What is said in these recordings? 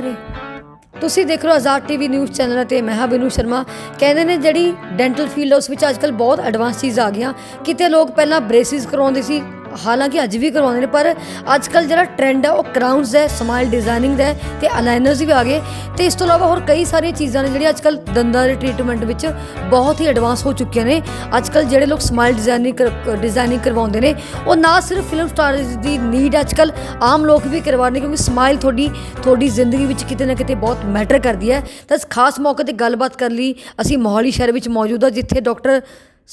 ਸਾਰੇ ਤੁਸੀਂ ਦੇਖ ਰਹੇ ਹੋ ਆਜ਼ਾਦ ਟੀਵੀ ਨਿਊਜ਼ ਚੈਨਲ ਤੇ ਮੈਂ ਹਾਂ ਬਿਨੂ ਸ਼ਰਮਾ। ਕਹਿੰਦੇ ਨੇ ਜਿਹੜੀ ਡੈਂਟਲ ਫੀਲਡ ਉਸ ਵਿੱਚ ਅੱਜਕੱਲ ਬਹੁਤ ਐਡਵਾਂਸ ਚੀਜ਼ ਆ ਗਈਆਂ। ਕਿਤੇ ਲੋਕ ਪਹਿਲਾਂ ਬ੍ਰੇਸਿਸ ਕਰਵਾਉਂਦੇ ਸੀ ਹਾਲਾਂਕਿ ਅੱਜ ਵੀ ਕਰਵਾਉਂਦੇ ਨੇ, ਪਰ ਅੱਜ ਅੱਜਕੱਲ ਜਿਹੜਾ ਟ੍ਰੈਂਡ ਹੈ ਉਹ ਕਰਾਊਨਸ ਹੈ ਸਮਾਈਲ ਡਿਜ਼ਾਈਨਿੰਗ ਦਾ ਹੈ ਤੇ ਅਲਾਈਨਰਸ ਵੀ ਆ ਗਏ। ਤੇ ਇਸ ਤੋਂ ਇਲਾਵਾ ਹੋਰ ਕਈ ਸਾਰੀਆਂ ਚੀਜ਼ਾਂ ਨੇ ਜਿਹੜੀਆਂ ਅੱਜ ਅੱਜਕੱਲ ਦੰਦਾਂ ਦੇ ਟ੍ਰੀਟਮੈਂਟ ਵਿੱਚ ਬਹੁਤ ਹੀ ਐਡਵਾਂਸ ਹੋ ਚੁੱਕੀਆਂ ਨੇ। ਅੱਜ ਅੱਜਕੱਲ ਜਿਹੜੇ ਲੋਕ ਸਮਾਈਲ ਡਿਜ਼ਾਈਨਿੰਗ ਡਿਜ਼ਾਈਨਿੰਗ ਕਰਵਾਉਂਦੇ ਨੇ, ਉਹ ਨਾ ਸਿਰਫ ਫਿਲਮ ਸਟਾਰਸ ਦੀ ਨੀਡ ਅੱਜ ਅੱਜਕੱਲ ਆਮ ਲੋਕ ਵੀ ਕਰਵਾ ਰਹੇ ਨੇ, ਕਿਉਂਕਿ ਸਮਾਈਲ ਤੁਹਾਡੀ ਤੁਹਾਡੀ ਜ਼ਿੰਦਗੀ ਵਿੱਚ ਕਿਤੇ ਨਾ ਕਿਤੇ ਬਹੁਤ ਮੈਟਰ ਕਰਦੀ ਹੈ। ਤਾਂ ਇਸ ਖਾਸ ਮੌਕੇ ਤੇ ਗੱਲਬਾਤ ਕਰਨ ਲਈ ਅਸੀਂ ਮੋਹਾਲੀ ਸ਼ਹਿਰ ਵਿੱਚ ਮੌਜੂਦ ਹਾਂ, ਜਿੱਥੇ ਡਾਕਟਰ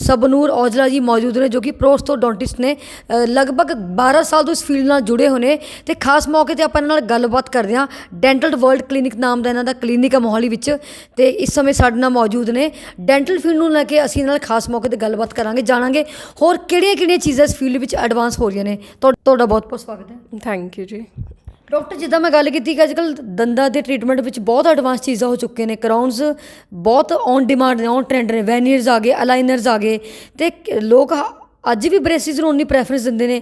ਸਬਨੂਰ ਔਜਲਾ ਜੀ ਮੌਜੂਦ ਨੇ ਜੋ ਕਿ ਪ੍ਰੋਸਟੋਡੋਂਟਿਸਟ ਨੇ। ਲਗਭਗ 12 ਸਾਲ ਤੋਂ ਇਸ ਫੀਲਡ ਨਾਲ ਜੁੜੇ ਹੋਏ ਨੇ ਤੇ ਖਾਸ ਮੌਕੇ ਤੇ ਆਪਾਂ ਇਹਨਾਂ ਨਾਲ ਗੱਲਬਾਤ ਕਰਦੇ ਹਾਂ। ਡੈਂਟਲ ਵਰਲਡ ਕਲੀਨਿਕ ਨਾਮ ਦਾ ਇਹਨਾਂ ਦਾ ਕਲੀਨਿਕ ਹੈ ਮੋਹਾਲੀ ਵਿੱਚ ਤੇ ਇਸ ਸਮੇਂ ਸਾਡੇ ਨਾਲ ਮੌਜੂਦ ਨੇ। ਡੈਂਟਲ ਫੀਲਡ ਨੂੰ ਲੈ ਕੇ ਅਸੀਂ ਇਹਨਾਂ ਨਾਲ ਖਾਸ ਮੌਕੇ ਤੇ ਗੱਲਬਾਤ ਕਰਾਂਗੇ, ਜਾਣਾਂਗੇ ਹੋਰ ਕਿਹੜੀਆਂ-ਕਿਹੜੀਆਂ ਚੀਜ਼ਾਂ ਇਸ ਫੀਲਡ ਵਿੱਚ ਐਡਵਾਂਸ ਹੋ ਰਹੀਆਂ ਨੇ। ਤੁਹਾ- ਤੁਹਾਡਾ ਬਹੁਤ-ਬਹੁਤ ਸਵਾਗਤ ਹੈ। ਥੈਂਕ ਯੂ ਜੀ। ਡਾਕਟਰ, ਜਿੱਦਾਂ ਮੈਂ ਗੱਲ ਕੀਤੀ ਕਿ ਅੱਜਕੱਲ ਦੰਦਾਂ ਦੇ ਟ੍ਰੀਟਮੈਂਟ ਵਿੱਚ ਬਹੁਤ ਐਡਵਾਂਸ ਚੀਜ਼ਾਂ ਹੋ ਚੁੱਕੇ ਨੇ ਕਰਾਊਨਸ ਬਹੁਤ ਔਨ ਡਿਮਾਂਡ ਨੇ ਔਨ ਟ੍ਰੈਂਡ ਨੇ ਵੈਨੀਅਰਸ ਆ ਗਏ ਅਲਾਈਨਰਸ ਆ ਗਏ ਤੇ ਲੋਕ ਅੱਜ ਵੀ ਬ੍ਰੇਸਿਸ ਨੂੰ ਉਨੀ ਪ੍ਰੈਫਰੈਂਸ ਦਿੰਦੇ ਨੇ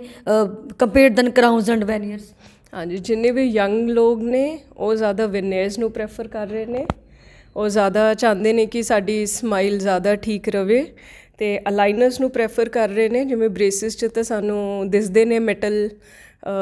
ਕੰਪੇਅਰ ਦਨ ਕਰਾਊਨਸ ਐਂਡ ਵੈਨੀਅਰਸ ਹਾਂਜੀ, ਜਿੰਨੇ ਵੀ ਯੰਗ ਲੋਕ ਨੇ, ਉਹ ਜ਼ਿਆਦਾ ਵੈਨੀਅਰਸ ਨੂੰ ਪ੍ਰੈਫਰ ਕਰ ਰਹੇ ਨੇ। ਉਹ ਜ਼ਿਆਦਾ ਚਾਹੁੰਦੇ ਨੇ ਕਿ ਸਾਡੀ ਸਮਾਈਲ ਜ਼ਿਆਦਾ ਠੀਕ ਰਵੇ ਤੇ ਅਲਾਈਨਰਸ ਨੂੰ ਪ੍ਰੈਫਰ ਕਰ ਰਹੇ ਨੇ, ਜਿਵੇਂ ਬ੍ਰੇਸਿਸ ਚ ਤਾਂ ਸਾਨੂੰ ਦਿਸਦੇ ਨੇ ਮੈਟਲ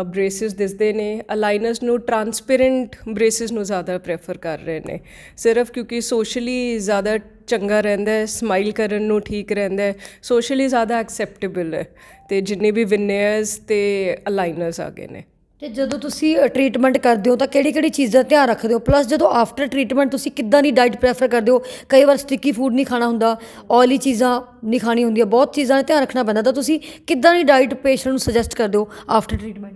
ਬ੍ਰੇਸਿਸ ਦਿਸਦੇ ਨੇ। ਅਲਾਈਨਰਸ ਨੂੰ ਟਰਾਂਸਪੇਰੈਂਟ ਬ੍ਰੇਸਿਸ ਨੂੰ ਜ਼ਿਆਦਾ ਪ੍ਰੈਫਰ ਕਰ ਰਹੇ ਨੇ। ਸਿਰਫ ਕਿਉਂਕਿ ਸੋਸ਼ਲੀ ਜ਼ਿਆਦਾ ਚੰਗਾ ਰਹਿੰਦਾ ਹੈ ਸਮਾਈਲ ਕਰਨ ਨੂੰ ਠੀਕ ਰਹਿੰਦਾ ਹੈ ਸੋਸ਼ਲੀ ਜ਼ਿਆਦਾ ਐਕਸੈਪਟੇਬਲ ਹੈ। ਤੇ ਜਿੰਨੇ ਵੀ ਵਿਨੇਅਰਸ ਤੇ ਅਲਾਈਨਰਸ ਆ ਗਏ ਨੇ। ਤੇ ਜਦੋਂ ਤੁਸੀਂ ਟ੍ਰੀਟਮੈਂਟ ਕਰਦੇ ਹੋ ਤਾਂ ਕਿਹੜੀ-ਕਿਹੜੀ ਚੀਜ਼ਾਂ ਦਾ ਧਿਆਨ ਰੱਖਦੇ ਹੋ? ਪਲੱਸ ਜਦੋਂ ਆਫਟਰ ਟ੍ਰੀਟਮੈਂਟ ਤੁਸੀਂ ਕਿੱਦਾਂ ਦੀ ਡਾਈਟ ਪ੍ਰੈਫਰ ਕਰਦੇ ਹੋ? ਕਈ ਵਾਰ ਸਟਿੱਕੀ ਫੂਡ ਨਹੀਂ ਖਾਣਾ ਹੁੰਦਾ ਆਇਲੀ ਚੀਜ਼ਾਂ ਨਹੀਂ ਖਾਣੀ ਹੁੰਦੀਆਂ, ਬਹੁਤ ਚੀਜ਼ਾਂ ਦਾ ਧਿਆਨ ਰੱਖਣਾ ਪੈਂਦਾ। ਤਾਂ ਤੁਸੀਂ ਕਿੱਦਾਂ ਦੀ ਡਾਈਟ ਪੇਸ਼ੈਂਟ ਨੂੰ ਸੁਜੈਸਟ ਕਰਦੇ ਹੋ ਆਫਟਰ ਟ੍ਰੀਟਮੈਂਟ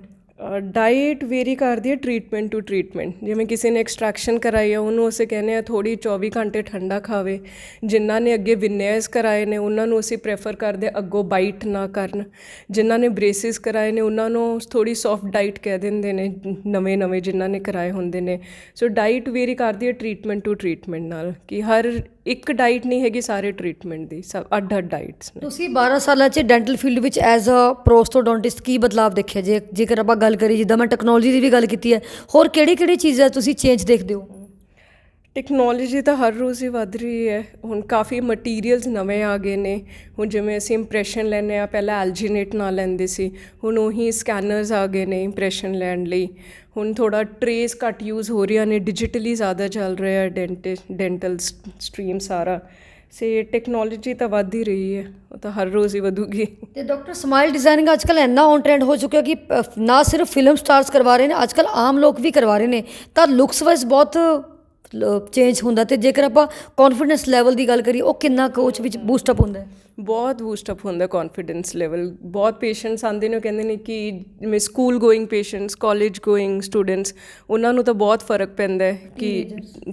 ਡਾਈਟ ਵੇਰੀ ਕਰਦੀ ਹੈ ਟ੍ਰੀਟਮੈਂਟ ਟੂ ਟ੍ਰੀਟਮੈਂਟ ਜਿਵੇਂ ਕਿਸੇ ਨੇ ਐਕਸਟ੍ਰੈਕਸ਼ਨ ਕਰਾਈ ਹੈ ਉਹਨੂੰ ਅਸੀਂ ਕਹਿੰਦੇ ਆ ਥੋੜੀ 24 ਘੰਟੇ ਠੰਡਾ ਖਾਵੇ। ਜਿਨ੍ਹਾਂ ਨੇ ਅੱਗੇ ਵਿਨੇਅਰਸ ਕਰਾਏ ਨੇ, ਉਹਨਾਂ ਨੂੰ ਅਸੀਂ ਪ੍ਰੈਫਰ ਕਰਦੇ ਅੱਗੋਂ ਬਾਈਟ ਨਾ ਕਰਨ। ਜਿਨ੍ਹਾਂ ਨੇ ਬ੍ਰੇਸਿਸ ਕਰਾਏ ਨੇ, ਉਹਨਾਂ ਨੂੰ ਥੋੜੀ ਸੌਫਟ ਡਾਈਟ ਕਹਿ ਦਿੰਦੇ ਨੇ, ਨਵੇਂ ਨਵੇਂ ਜਿਨ੍ਹਾਂ ਨੇ ਕਰਾਏ ਹੁੰਦੇ ਨੇ। ਸੋ ਡਾਈਟ ਵੇਰੀ ਕਰਦੀ ਹੈ ਟ੍ਰੀਟਮੈਂਟ ਟੂ ਟ੍ਰੀਟਮੈਂਟ ਨਾਲ, ਕਿ ਹਰ ਇੱਕ ਡਾਈਟ ਨਹੀਂ ਹੈਗੀ ਸਾਰੇ ਟ੍ਰੀਟਮੈਂਟ ਦੀ, ਸਭ ਅੱਡ ਅੱਡ ਡਾਈਟਸ ਨੇ। ਤੁਸੀਂ 12 ਸਾਲਾਂ 'ਚ ਡੈਂਟਲ ਫੀਲਡ ਵਿੱਚ ਐਜ਼ ਅ ਪ੍ਰੋਸਟੋਡੋਂਟਿਸਟ ਕੀ ਬਦਲਾਅ ਦੇਖਿਆ? ਜੇ ਜੇਕਰ ਆਪਾਂ ਗੱਲ ਕਰੀਏ, ਜਿੱਦਾਂ ਮੈਂ ਟੈਕਨੋਲੋਜੀ ਦੀ ਵੀ ਗੱਲ ਕੀਤੀ ਹੈ, ਹੋਰ ਕਿਹੜੀ-ਕਿਹੜੀ ਚੀਜ਼ਾਂ ਤੁਸੀਂ ਚੇਂਜ ਦੇਖਦੇ ਹੋ? ਟੈਕਨੋਲੋਜੀ ਤਾਂ ਹਰ ਰੋਜ਼ ਹੀ ਵੱਧ ਰਹੀ ਹੈ। ਹੁਣ ਕਾਫੀ ਮਟੀਰੀਅਲਸ ਨਵੇਂ ਆ ਗਏ ਨੇ। ਹੁਣ ਜਿਵੇਂ ਅਸੀਂ ਇੰਪ੍ਰੈਸ਼ਨ ਲੈਂਦੇ ਆ ਪਹਿਲਾਂ ਐਲਜੀਨੇਟ ਨਾਲ ਲੈਂਦੇ ਸੀ। ਹੁਣ ਉਹੀ ਸਕੈਨਰਸ ਆ ਗਏ ਨੇ ਇੰਪ੍ਰੈਸ਼ਨ ਲੈਣ ਲਈ। ਹੁਣ ਥੋੜਾ ਟਰੇਸ ਘੱਟ ਯੂਜ਼ ਹੋ ਰਹੀਆਂ ਨੇ। ਡਿਜੀਟਲੀ ਜ਼ਿਆਦਾ ਚੱਲ ਰਿਹਾ ਹੈ ਡੈਂਟਿ ਡੈਂਟਲ ਸਟਰੀਮ ਸਾਰਾ। ਸੇ ਟੈਕਨੋਲੋਜੀ ਤਾਂ ਵੱਧ ਹੀ ਰਹੀ ਹੈ। ਉਹ ਤਾਂ ਹਰ ਰੋਜ਼ ਹੀ ਵਧੂਗੀ। ਤੇ ਡਾਕਟਰ ਸਮਾਈਲ ਡਿਜ਼ਾਈਨਿੰਗ ਅੱਜਕੱਲ ਇੰਨਾ ਔਨ ਟ੍ਰੈਂਡ ਹੋ ਚੁੱਕਿਆ ਕਿ ਨਾ ਸਿਰਫ ਫਿਲਮ ਸਟਾਰਸ ਕਰਵਾ ਰਹੇ ਨੇ ਅੱਜਕੱਲ ਆਮ ਲੋਕ ਵੀ ਕਰਵਾ ਰਹੇ ਨੇ। ਤਾਂ ਲੁਕਸ ਵਾਈਜ਼ ਬਹੁਤ ਚੇਂਜ ਹੁੰਦਾ ਤੇ ਜੇਕਰ ਆਪਾਂ ਕੌਨਫੀਡੈਂਸ ਲੈਵਲ ਦੀ ਗੱਲ ਕਰੀਏ, ਉਹ ਕਿੰਨਾ ਕੋਚ ਵਿੱਚ ਬੂਸਟ ਅਪ ਹੁੰਦਾ ਹੈ? ਬਹੁਤ ਬੂਸਟ ਅਪ ਹੁੰਦਾ ਕੌਨਫੀਡੈਂਸ ਲੈਵਲ ਬਹੁਤ ਪੇਸ਼ੈਂਟਸ ਆਉਂਦੇ ਨੇ ਉਹ ਕਹਿੰਦੇ ਨੇ ਕਿ ਜਿਵੇਂ school going patients college going students ਉਹਨਾਂ ਨੂੰ ਤਾਂ ਬਹੁਤ ਫ਼ਰਕ ਪੈਂਦਾ ਹੈ ਕਿ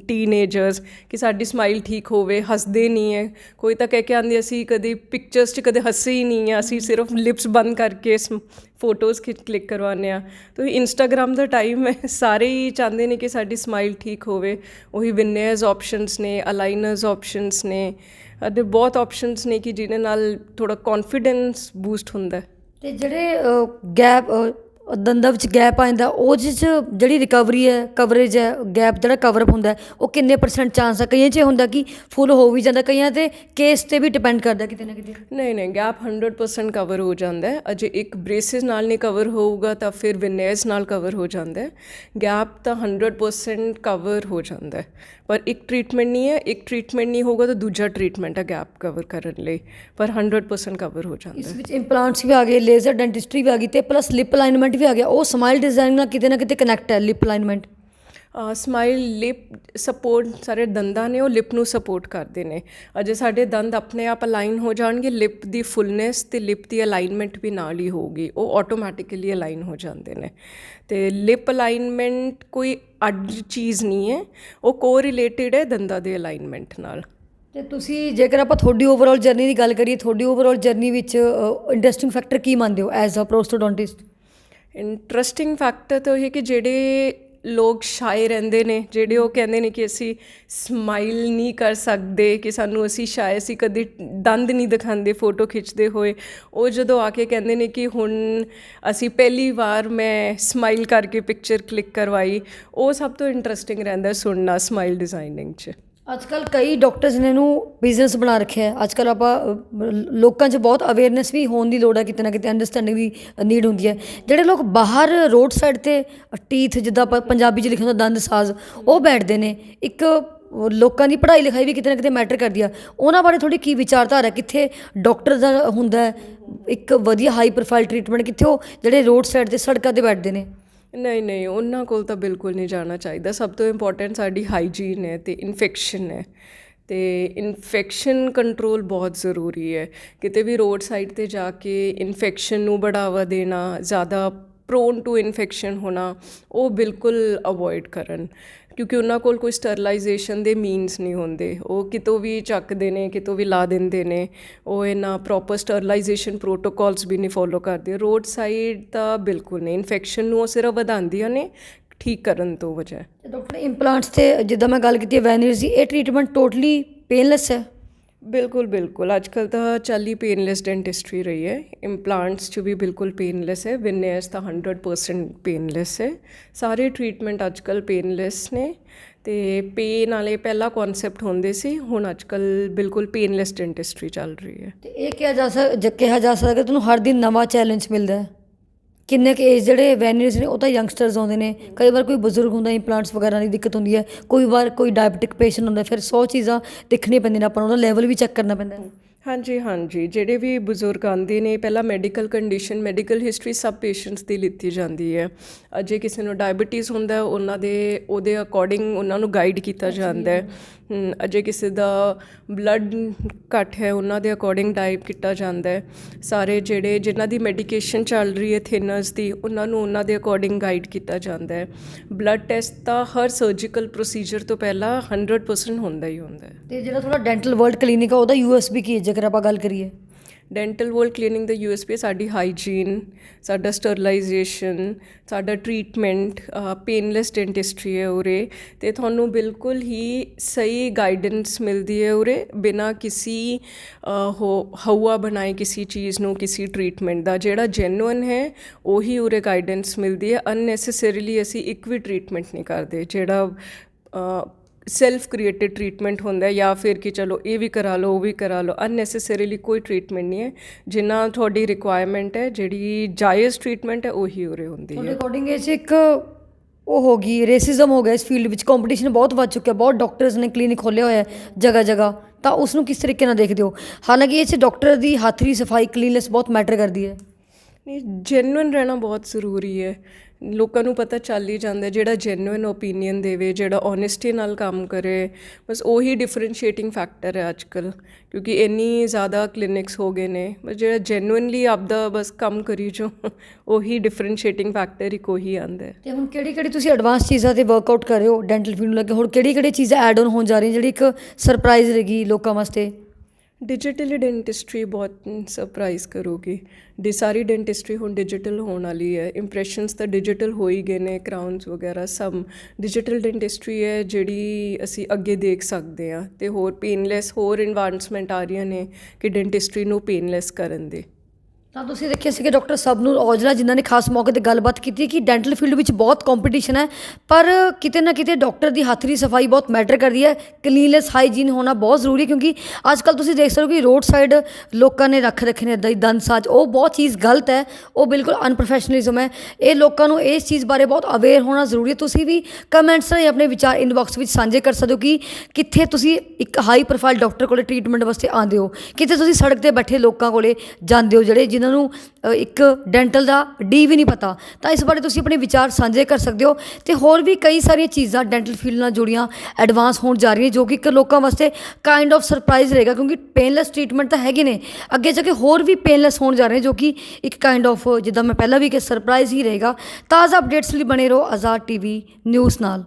ਟੀਨੇਜਰਸ ਕਿ ਸਾਡੀ ਸਮਾਈਲ ਠੀਕ ਹੋਵੇ ਹੱਸਦੇ ਨਹੀਂ ਹੈ। ਕੋਈ ਤਾਂ ਕਹਿ ਕੇ ਆਂਦੇ ਅਸੀਂ ਕਦੇ ਪਿਕਚਰਸ 'ਚ ਕਦੇ ਹੱਸੇ ਹੀ ਨਹੀਂ ਆ ਅਸੀਂ ਸਿਰਫ ਲਿਪਸ ਬੰਦ ਕਰਕੇ ਫੋਟੋਜ਼ ਖਿੱਚ ਕਲਿੱਕ ਕਰਵਾਉਂਦੇ ਆ ਤਾਂ ਇੰਸਟਾਗ੍ਰam ਦਾ ਟਾਈਮ ਹੈ ਸਾਰੇ ਹੀ ਚਾਹੁੰਦੇ ਨੇ ਕਿ ਸਾਡੀ ਸਮਾਈਲ ਠੀਕ ਹੋਵੇ। ਉਹੀ ਵਿਨੇਅਰਸ ਆਪਸ਼ਨਸ ਨੇ ਅਲਾਈਨਰਸ ਆਪਸ਼ਨਸ ਨੇ ਅਤੇ ਬਹੁਤ ਆਪਸ਼ਨਸ ਨੇ ਕਿ ਜਿਹਦੇ ਨਾਲ ਥੋੜਾ ਕੌਨਫੀਡੈਂਸ ਬੂਸਟ ਹੁੰਦਾ ਹੈ। ਤੇ ਜਿਹੜੇ ਗੈਪ ਦੰਦਾਂ ਵਿੱਚ ਗੈਪ ਆ ਜਾਂਦਾ ਉਹ 'ਚ ਜਿਹੜੀ ਰਿਕਵਰੀ ਹੈ ਕਵਰੇਜ ਹੈ ਗੈਪ ਜਿਹੜਾ ਕਵਰ ਅਪ ਹੁੰਦਾ ਉਹ ਕਿੰਨੇ ਪਰਸੈਂਟ ਚਾਂਸ ਆ? ਕਈਆਂ 'ਚ ਇਹ ਹੁੰਦਾ ਕਿ ਫੁੱਲ ਹੋ ਵੀ ਜਾਂਦਾ ਕਈਆਂ ਤੇ ਕੇਸ ਤੇ ਵੀ ਡਿਪੈਂਡ ਕਰਦਾ ਕਿਤੇ ਨਾ ਕਿਤੇ। ਨਹੀਂ ਨਹੀਂ ਗੈਪ 100% ਕਵਰ ਹੋ ਜਾਂਦਾ ਹੈ। ਅਜੇ ਇੱਕ ਬ੍ਰੇਸਿਸ ਨਾਲ ਨਹੀਂ ਕਵਰ ਹੋਊਗਾ ਤਾਂ ਫਿਰ ਵਿਨੇਅਰਸ ਨਾਲ ਕਵਰ ਹੋ ਜਾਂਦਾ ਹੈ। ਗੈਪ ਤਾਂ 100% ਕਵਰ ਹੋ ਜਾਂਦਾ ਹੈ। ਪਰ ਇੱਕ ਟ੍ਰੀਟਮੈਂਟ ਨਹੀਂ ਹੈ ਇੱਕ ਟ੍ਰੀਟਮੈਂਟ ਨਹੀਂ ਹੋਊਗਾ ਤਾਂ ਦੂਜਾ ਟ੍ਰੀਟਮੈਂਟ ਹੈ ਗੈਪ ਕਵਰ ਕਰਨ ਲਈ। ਪਰ 100% ਕਵਰ ਹੋ ਜਾਂਦਾ ਇਸ ਵਿੱਚ ਇੰਪਲਾਂਟਸ ਵੀ ਆ ਗਏ ਲੇਜ਼ਰ ਡੈਂਟਿਸਟਰੀ ਵੀ ਆ ਗਈ ਤੇ ਪਲੱਸ ਲਿਪ ਅਲਾਈਨਮੈਂਟ ਵੀ ਆ ਗਿਆ ਉਹ ਸਮਾਈਲ ਡਿਜ਼ਾਈਨ ਨਾਲ ਕਿਤੇ ਨਾ ਕਿਤੇ ਕਨੈਕਟ ਹੈ lip alignment smile lip support ਸਾਰੇ ਦੰਦਾਂ ਨੇ ਉਹ ਲਿਪ ਨੂੰ ਸਪੋਰਟ ਕਰਦੇ ਨੇ। ਅਜੇ ਸਾਡੇ ਦੰਦ ਆਪਣੇ ਆਪ ਅਲਾਈਨ ਹੋ ਜਾਣਗੇ ਲਿਪ ਦੀ ਫੁੱਲਨੈਸ ਤੇ ਲਿਪ ਦੀ ਅਲਾਈਨਮੈਂਟ ਵੀ ਨਾਲ ਹੀ ਹੋਊਗੀ ਉਹ ਆਟੋਮੈਟਿਕਲੀ ਅਲਾਈਨ ਹੋ ਜਾਂਦੇ ਨੇ। ਤੇ ਲਿਪ ਅਲਾਈਨਮੈਂਟ ਕੋਈ ਅੱਡ ਚੀਜ਼ ਨਹੀਂ ਹੈ ਉਹ ਕੋ ਰਿਲੇਟਡ ਹੈ ਦੰਦਾਂ ਦੇ ਅਲਾਈਨਮੈਂਟ ਨਾਲ। ਤੇ ਤੁਸੀਂ ਜੇਕਰ ਆਪਾਂ ਤੁਹਾਡੀ ਓਵਰਆਲ ਜਰਨੀ ਦੀ ਗੱਲ ਕਰੀਏ ਤੁਹਾਡੀ ਓਵਰਆਲ ਜਰਨੀ ਵਿੱਚ ਇੰਟਰਸਟਿੰਗ ਫੈਕਟਰ ਕੀ ਮੰਨਦੇ ਹੋ as a prosthodontist interesting factor ਤਾਂ ਇਹ ਕਿ ਜਿਹੜੇ ਲੋਕ ਸ਼ਾਏ ਰਹਿੰਦੇ ਨੇ, ਜਿਹੜੇ ਉਹ ਕਹਿੰਦੇ ਨੇ ਕਿ ਅਸੀਂ ਸਮਾਈਲ ਨਹੀਂ ਕਰ ਸਕਦੇ, ਕਿ ਸਾਨੂੰ ਅਸੀਂ ਸ਼ਾਇਦ ਅਸੀਂ ਕਦੇ ਦੰਦ ਨਹੀਂ ਦਿਖਾਉਂਦੇ ਫੋਟੋ ਖਿੱਚਦੇ ਹੋਏ, ਉਹ ਜਦੋਂ ਆ ਕੇ ਕਹਿੰਦੇ ਨੇ ਕਿ ਹੁਣ ਅਸੀਂ ਪਹਿਲੀ ਵਾਰ ਮੈਂ ਸਮਾਈਲ ਕਰਕੇ ਪਿਕਚਰ ਕਲਿੱਕ ਕਰਵਾਈ, ਉਹ ਸਭ ਤੋਂ ਇੰਟਰਸਟਿੰਗ ਰਹਿੰਦਾ ਸੁਣਨਾ ਸਮਾਈਲ ਡਿਜ਼ਾਈਨਿੰਗ 'ਚ। ਅੱਜ ਕੱਲ ਕਈ ਡਾਕਟਰਸ ਨੇ ਇਹਨੂੰ ਬਿਜ਼ਨਸ ਬਣਾ ਰੱਖਿਆ ਹੈ। ਅੱਜ ਕੱਲ ਆਪਾਂ ਲੋਕਾਂ 'ਚ ਬਹੁਤ ਅਵੇਅਰਨੈਸ ਵੀ ਹੋਣ ਦੀ ਲੋੜ ਹੈ, ਕਿਤੇ ਨਾ ਕਿਤੇ ਅੰਡਰਸਟੈਂਡਿੰਗ ਦੀ ਨੀਡ ਹੁੰਦੀ ਹੈ। ਜਿਹੜੇ ਲੋਕ ਬਾਹਰ ਰੋਡ ਸਾਈਡ ਤੇ ਟੀਥ ਜਿੱਦਾਂ ਆਪਾਂ ਪੰਜਾਬੀ 'ਚ ਲਿਖਿਆ ਹੁੰਦਾ ਦੰਦ ਸਾਜ਼, ਉਹ ਬੈਠਦੇ ਨੇ। ਇੱਕ ਲੋਕਾਂ ਦੀ ਪੜ੍ਹਾਈ ਲਿਖਾਈ ਵੀ ਕਿਤੇ ਨਾ ਕਿਤੇ ਮੈਟਰ ਕਰਦੀ ਆ। ਉਹਨਾਂ ਬਾਰੇ ਥੋੜੀ ਕੀ ਵਿਚਾਰਧਾਰਾ, ਕਿੱਥੇ ਡਾਕਟਰ ਦਾ ਹੁੰਦਾ ਇੱਕ ਵਧੀਆ ਹਾਈ ਪ੍ਰੋਫਾਈਲ ਟ੍ਰੀਟਮੈਂਟ ਕਿੱਥੇ ਉਹ ਜਿਹੜੇ ਰੋਡ ਸਾਈਡ ਤੇ ਸੜਕਾਂ ਤੇ ਬੈਠਦੇ ਨੇ। ਨਹੀਂ ਨਹੀਂ, ਉਹਨਾਂ ਕੋਲ ਤਾਂ ਬਿਲਕੁਲ ਨਹੀਂ ਜਾਣਾ ਚਾਹੀਦਾ। ਸਭ ਤੋਂ ਇੰਪੋਰਟੈਂਟ ਸਾਡੀ ਹਾਈਜੀਨ ਹੈ ਤੇ ਇਨਫੈਕਸ਼ਨ ਹੈ। ਤੇ ਇਨਫੈਕਸ਼ਨ ਕੰਟਰੋਲ ਬਹੁਤ ਜ਼ਰੂਰੀ ਹੈ। ਕਿਤੇ ਵੀ ਰੋਡ ਸਾਈਡ ਤੇ ਜਾ ਕੇ ਇਨਫੈਕਸ਼ਨ ਨੂੰ ਬੜਾਵਾ ਦੇਣਾ, ਜ਼ਿਆਦਾ ਪ੍ਰੋਨ ਟੂ ਇਨਫੈਕਸ਼ਨ ਹੋਣਾ, ਉਹ ਬਿਲਕੁਲ ਅਵੋਇਡ ਕਰਨ। ਕਿਉਂਕਿ ਉਹਨਾਂ ਕੋਲ ਕੋਈ ਸਟਰਲਾਈਜੇਸ਼ਨ ਦੇ ਮੀਨਸ ਨਹੀਂ ਹੁੰਦੇ। ਉਹ ਕਿਤੋਂ ਵੀ ਚੱਕਦੇ ਨੇ, ਕਿਤੋਂ ਵੀ ਲਾ ਦਿੰਦੇ ਨੇ। ਉਹ ਇਹਨਾਂ ਪ੍ਰੋਪਰ ਸਟਰਲਾਈਜੇਸ਼ਨ ਪ੍ਰੋਟੋਕਾਲਸ ਵੀ ਨਹੀਂ ਫੋਲੋ ਕਰਦੇ। ਰੋਡ ਸਾਈਡ ਤਾਂ ਬਿਲਕੁਲ ਨਹੀਂ। ਇਨਫੈਕਸ਼ਨ ਨੂੰ ਉਹ ਸਿਰਫ ਵਧਾਉਂਦੀਆਂ ਨੇ, ਠੀਕ ਕਰਨ ਤੋਂ ਵਜ੍ਹਾ ਤੇ ਡਾਕਟਰ ਇੰਪਲਾਂਟਸ ਤੇ ਜਿੱਦਾਂ ਮੈਂ ਗੱਲ ਕੀਤੀ ਹੈ ਵੈਨਿਸ ਦੀ, ਇਹ ਟ੍ਰੀਟਮੈਂਟ ਟੋਟਲੀ ਪੇਨਲੈਸ ਹੈ? ਬਿਲਕੁਲ ਬਿਲਕੁਲ। ਅੱਜ ਕੱਲ ਤਾਂ ਚੱਲੀ ਪੇਨਲੈਸ ਡੈਂਟਿਸਟਰੀ ਰਹੀ ਹੈ। ਇੰਪਲਾਂਟਸ 'ਚ ਵੀ ਬਿਲਕੁਲ ਪੇਨਲੈਸ ਹੈ। ਵਿਨੇਅਰਸ ਤਾਂ 100% ਪੇਨਲੈਸ ਹੈ। ਸਾਰੇ ਟ੍ਰੀਟਮੈਂਟ ਅੱਜ ਕੱਲ ਪੇਨਲੈਸ ਨੇ ਤੇ ਪੇਨ ਵਾਲੇ ਪਹਿਲਾ ਕਨਸੈਪਟ ਹੁੰਦੇ ਸੀ, ਹੁਣ ਅੱਜ ਕੱਲ ਬਿਲਕੁਲ ਪੇਨਲੈਸ ਡੈਂਟਿਸਟਰੀ ਚੱਲ ਰਹੀ ਹੈ। ਤੇ ਇਹ ਕਿਹਾ ਜਾ ਸਕ, ਕਿਹਾ ਜਾ ਸਕਦਾ ਕਿ ਤੁਹਾਨੂੰ ਹਰ ਦਿਨ ਨਵਾਂ ਚੈਲੰਜ ਮਿਲਦਾ ਹੈ। ਕਿੰਨੇ ਕੁ ਏਜ ਜਿਹੜੇ ਵੈਨਿਸ ਨੇ ਉਹ ਤਾਂ ਯੰਗਸਟਰਸ ਆਉਂਦੇ ਨੇ। ਕਈ ਵਾਰ ਕੋਈ ਬਜ਼ੁਰਗ ਹੁੰਦਾ ਇੰਪਲਾਂਟਸ ਵਗੈਰਾ ਦੀ ਦਿੱਕਤ ਹੁੰਦੀ ਹੈ। ਕੋਈ ਵਾਰ ਕੋਈ ਡਾਇਬਟਿਕ ਪੇਸ਼ੈਂਟ ਹੁੰਦਾ ਫਿਰ 100 ਚੀਜ਼ਾਂ ਦੇਖਣੀਆਂ ਪੈਂਦੀਆਂ ਨੇ ਆਪਾਂ ਨੂੰ ਉਹਦਾ ਲੈਵਲ ਵੀ ਚੈੱਕ ਕਰਨਾ ਪੈਂਦਾ ਹੈ। ਹਾਂਜੀ ਹਾਂਜੀ। ਜਿਹੜੇ ਵੀ ਬਜ਼ੁਰਗ ਆਉਂਦੇ ਨੇ ਪਹਿਲਾਂ ਮੈਡੀਕਲ ਕੰਡੀਸ਼ਨ ਮੈਡੀਕਲ ਹਿਸਟਰੀ ਸਭ ਪੇਸ਼ੈਂਟਸ ਦੀ ਲਿੱਤੀ ਜਾਂਦੀ ਹੈ। ਅ, ਜੇ ਕਿਸੇ ਨੂੰ ਡਾਇਬੀਟੀਜ਼ ਹੁੰਦਾ ਉਹਨਾਂ ਦੇ ਉਹਦੇ ਅਕੋਰਡਿੰਗ ਉਹਨਾਂ ਨੂੰ ਗਾਈਡ ਕੀਤਾ ਜਾਂਦਾ ਹੈ। ਅਜੇ ਕਿਸੇ ਦਾ ਬਲੱਡ ਘੱਟ ਹੈ, ਉਹਨਾਂ ਦੇ ਅਕੋਰਡਿੰਗ ਡਾਈਟ ਕੀਤਾ ਜਾਂਦਾ ਹੈ। ਸਾਰੇ ਜਿਹੜੇ, ਜਿਨ੍ਹਾਂ ਦੀ ਮੈਡੀਕੇਸ਼ਨ ਚੱਲ ਰਹੀ ਹੈ ਥਿਨਰਸ ਦੀ, ਉਹਨਾਂ ਨੂੰ ਉਹਨਾਂ ਦੇ ਅਕੋਰਡਿੰਗ ਗਾਈਡ ਕੀਤਾ ਜਾਂਦਾ ਹੈ। ਬਲੱਡ ਟੈਸਟ ਤਾਂ ਹਰ ਸਰਜੀਕਲ ਪ੍ਰੋਸੀਜਰ ਤੋਂ ਪਹਿਲਾਂ 100% ਹੁੰਦਾ ਹੀ ਹੁੰਦਾ ਹੈ। ਤੇ ਜਿਹੜਾ ਤੁਹਾਡਾ ਡੈਂਟਲ ਵਰਲਡ ਕਲੀਨਿਕ ਆ, ਉਹਦਾ ਯੂਐਸਬੀ ਕੀ ਹੈ, ਜੇਕਰ ਆਪਾਂ ਗੱਲ ਕਰੀਏ? ਡੈਂਟਲ ਵਰਲਡ ਕਲੀਨਿੰਗ ਦਾ ਯੂਐਸਪੀ ਸਾਡੀ ਹਾਈਜੀਨ ਸਾਡਾ ਸਟਰਲਾਈਜੇਸ਼ਨ ਸਾਡਾ ਟ੍ਰੀਟਮੈਂਟ ਪੇਨਲੈਸ ਡੈਂਟਿਸਟਰੀ ਹੈ ਉਰੇ ਤੇ ਤੁਹਾਨੂੰ ਬਿਲਕੁਲ ਹੀ ਸਹੀ ਗਾਈਡੈਂਸ ਮਿਲਦੀ ਹੈ ਉਰੇ ਬਿਨਾ ਕਿਸੇ ਅ, ਹੋ ਹਵਾ ਬਣਾਏ ਕਿਸੇ ਚੀਜ਼ ਨੂੰ ਕਿਸੇ ਟ੍ਰੀਟਮੈਂਟ ਦਾ। ਜਿਹੜਾ ਜੈਨੂਇਨ ਹੈ ਉਹੀ ਉਰੇ ਗਾਈਡੈਂਸ ਮਿਲਦੀ ਹੈ। ਅਨਨੈਸੈਸਰੀਲੀ ਅਸੀਂ ਇੱਕ ਵੀ ਟ੍ਰੀਟਮੈਂਟ ਨਹੀਂ ਕਰਦੇ। ਜਿਹੜਾ ਸੈਲਫ ਕ੍ਰੀਏਟਡ ਟ੍ਰੀਟਮੈਂਟ ਹੁੰਦਾ ਹੈ ਜਾਂ ਫਿਰ ਕਿ ਚਲੋ ਇਹ ਵੀ ਕਰਾ ਲਓ ਉਹ ਵੀ ਕਰਾ ਲਓ ਅਨਨੈਸੈਸਰੀਲੀ ਕੋਈ ਟ੍ਰੀਟਮੈਂਟ ਨਹੀਂ ਹੈ। ਜਿੰਨਾ ਤੁਹਾਡੀ ਰਿਕੁਆਇਰਮੈਂਟ ਹੈ ਜਿਹੜੀ ਜਾਇਜ਼ ਟ੍ਰੀਟਮੈਂਟ ਹੈ ਉਹੀ ਉਰੇ ਹੁੰਦੀ ਹੈ। ਅਕੋਰਡਿੰਗ 'ਚ ਇੱਕ ਉਹ ਹੋ ਗਈ ਰੇਸਿਜ਼ਮ ਹੋ ਗਿਆ ਇਸ ਫੀਲਡ ਵਿੱਚ। ਕੰਪੀਟੀਸ਼ਨ ਬਹੁਤ ਵੱਧ ਚੁੱਕਿਆ ਬਹੁਤ ਡਾਕਟਰਸ ਨੇ ਕਲੀਨਿਕ ਖੋਲ੍ਹਿਆ ਹੋਇਆ ਹੈ ਜਗ੍ਹਾ ਜਗ੍ਹਾ ਤਾਂ ਉਸ ਨੂੰ ਕਿਸ ਤਰੀਕੇ ਨਾਲ ਦੇਖਦੇ ਹੋ? ਹਾਲਾਂਕਿ ਇਹ 'ਚ ਡਾਕਟਰ ਦੀ ਹੱਥ ਦੀ ਸਫ਼ਾਈ ਕਲੀਨੈਸ ਬਹੁਤ ਮੈਟਰ ਕਰਦੀ ਹੈ। ਨਹੀਂ ਜੈਨੂਇਨ ਰਹਿਣਾ ਬਹੁਤ ਜ਼ਰੂਰੀ ਹੈ। ਲੋਕਾਂ ਨੂੰ ਪਤਾ ਚੱਲ ਹੀ ਜਾਂਦਾ ਜਿਹੜਾ ਜੈਨੂਇਨ ਓਪੀਨੀਅਨ ਦੇਵੇ, ਜਿਹੜਾ ਓਨੈਸਟੀ ਨਾਲ ਕੰਮ ਕਰੇ। ਬਸ ਉਹੀ ਡਿਫਰੈਂਸ਼ੀਏਟਿੰਗ ਫੈਕਟਰ ਹੈ ਅੱਜਕੱਲ ਕਿਉਂਕਿ ਇੰਨੀ ਜ਼ਿਆਦਾ ਕਲੀਨਿਕਸ ਹੋ ਗਏ ਨੇ, ਬਸ ਜਿਹੜਾ ਜੈਨੂਇਨਲੀ ਆਪਦਾ ਬਸ ਕੰਮ ਕਰੀ ਜੋ ਉਹੀ ਡਿਫਰੈਂਸ਼ੀਏਟਿੰਗ ਫੈਕਟਰ ਹੀ ਕੋਈ ਆਂਦਾ ਤੇ ਹੁਣ ਕਿਹੜੀ ਕਿਹੜੀ ਤੁਸੀਂ ਐਡਵਾਂਸ ਚੀਜ਼ਾਂ ਤੇ ਵਰਕਆਊਟ ਕਰ ਰਹੇ ਹੋ? ਡੈਂਟਲ ਫੀਲਡ ਨੂੰ ਲੱਗੇ ਹੁਣ ਕਿਹੜੀ ਕਿਹੜੀ ਚੀਜ਼ਾਂ ਐਡ ਆਨ ਹੋਣ ਜਾ ਰਹੀਆਂ, ਜਿਹੜੀ ਇੱਕ ਸਰਪ੍ਰਾਈਜ਼ ਰਹੇਗੀ ਲੋਕਾਂ ਵਾਸਤੇ? ਡਿਜੀਟਲੀ ਡੈਂਟਿਸਟਰੀ ਬਹੁਤ ਸਰਪ੍ਰਾਈਜ਼ ਕਰੂਗੀ। ਦੀ ਸਾਰੀ ਡੈਂਟਿਸਟਰੀ ਹੁਣ ਡਿਜੀਟਲ ਹੋਣ ਵਾਲੀ ਹੈ। ਇੰਪ੍ਰੈਸ਼ਨਸ ਤਾਂ ਡਿਜੀਟਲ ਹੋ ਹੀ ਗਏ ਨੇ ਕਰਾਊਨਸ ਵਗੈਰਾ ਸਭ। ਡਿਜੀਟਲ ਡੈਂਟਿਸਟਰੀ ਹੈ ਜਿਹੜੀ ਅਸੀਂ ਅੱਗੇ ਦੇਖ ਸਕਦੇ ਹਾਂ। ਤੇ ਹੋਰ ਪੇਨਲੈਸ ਹੋਰ ਇਨਵਾਂਸਮੈਂਟ ਆ ਰਹੀਆਂ ਨੇ ਕਿ ਡੈਂਟਿਸਟਰੀ ਨੂੰ ਪੇਨਲੈਸ ਕਰਨ ਦੇ। ਤਾਂ ਤੁਸੀਂ ਦੇਖਿਆ ਸੀ ਕਿ ਡਾਕਟਰ ਸਬਨੂਰ ਔਜਲਾ ਜਿਨ੍ਹਾਂ ਨੇ ਖਾਸ ਮੌਕੇ ਤੇ ਗੱਲਬਾਤ ਕੀਤੀ ਕਿ ਡੈਂਟਲ ਫੀਲਡ ਵਿੱਚ ਬਹੁਤ ਕੰਪੀਟੀਸ਼ਨ ਹੈ, ਪਰ ਕਿਤੇ ਨਾ ਕਿਤੇ ਡਾਕਟਰ ਦੀ ਹੱਥ ਦੀ ਸਫ਼ਾਈ ਬਹੁਤ ਮੈਟਰ ਕਰਦੀ ਹੈ ਕਲੀਨਲੈਸ ਹਾਈਜੀਨ ਹੋਣਾ ਬਹੁਤ ਜ਼ਰੂਰੀ ਹੈ ਕਿਉਂਕਿ ਅੱਜ ਕੱਲ ਤੁਸੀਂ ਦੇਖ ਸਕਦੇ ਹੋ ਕਿ ਰੋਡ ਸਾਈਡ ਲੋਕਾਂ ਨੇ ਰੱਖ ਰੱਖੇ ਨੇ ਇਦਾਂ ਹੀ ਦੰਦ ਸਾਜ, ਉਹ ਬਹੁਤ ਚੀਜ਼ ਗਲਤ ਹੈ, ਉਹ ਬਿਲਕੁਲ ਅਨਪ੍ਰੋਫੈਸ਼ਨਲਿਜ਼ਮ ਹੈ। ਇਹ ਲੋਕਾਂ ਨੂੰ ਇਸ ਚੀਜ਼ ਬਾਰੇ ਬਹੁਤ ਅਵੇਅਰ ਹੋਣਾ ਜ਼ਰੂਰੀ ਹੈ। ਤੁਸੀਂ ਵੀ ਕਮੈਂਟਸ ਰਾਹੀਂ ਆਪਣੇ ਵਿਚਾਰ ਇਨਬਾਕਸ ਵਿੱਚ ਸਾਂਝੇ ਕਰ ਸਕਦੇ ਹੋ ਕਿ ਕਿੱਥੇ ਤੁਸੀਂ ਇੱਕ ਹਾਈ ਪ੍ਰੋਫਾਈਲ ਡਾਕਟਰ ਕੋਲੇ ਟ੍ਰੀਟਮੈਂਟ ਵਾਸਤੇ ਆਉਂਦੇ ਹੋ, ਕਿੱਥੇ ਤੁਸੀਂ ਸੜਕ ਤੇ ਬੈਠੇ ਲੋਕਾਂ ਕੋਲੇ ਜਾਂਦੇ ਹੋ ਜਿਹੜੇ ਜਿਨ੍ਹਾਂ ਨੂੰ ਇੱਕ ਡੈਂਟਲ ਦਾ ਡੀ ਵੀ ਨਹੀਂ ਪਤਾ, ਤਾਂ ਇਸ ਬਾਰੇ ਤੁਸੀਂ ਆਪਣੇ ਵਿਚਾਰ ਸਾਂਝੇ ਕਰ ਸਕਦੇ ਹੋ ਅਤੇ ਹੋਰ ਵੀ ਕਈ ਸਾਰੀਆਂ ਚੀਜ਼ਾਂ ਡੈਂਟਲ ਫੀਲਡ ਨਾਲ ਜੁੜੀਆਂ, ਐਡਵਾਂਸ ਹੋਣ ਜਾ ਰਹੀਆਂ, ਜੋ ਕਿ ਇੱਕ ਲੋਕਾਂ ਵਾਸਤੇ ਕਾਈਂਡ ਆਫ ਸਰਪ੍ਰਾਈਜ਼ ਰਹੇਗਾ, ਕਿਉਂਕਿ ਪੇਨਲੈਸ ਟਰੀਟਮੈਂਟ ਤਾਂ ਹੈਗੇ ਨੇ। ਅੱਗੇ ਜਾ ਕੇ ਹੋਰ ਵੀ ਪੇਨਲੈਸ ਹੋਣ ਜਾ ਰਹੇ ਜੋ ਕਿ ਇੱਕ ਕਾਈਂਡ ਆਫ ਜਿੱਦਾਂ ਮੈਂ ਪਹਿਲਾਂ ਵੀ ਕਿ ਸਰਪ੍ਰਾਈਜ਼ ਹੀ ਰਹੇਗਾ। ਤਾਜ਼ਾ ਅਪਡੇਟਸ ਲਈ ਬਣੇ ਰਹੋ ਆਜ਼ਾਦ ਟੀਵੀ ਨਿਊਜ਼ ਨਾਲ।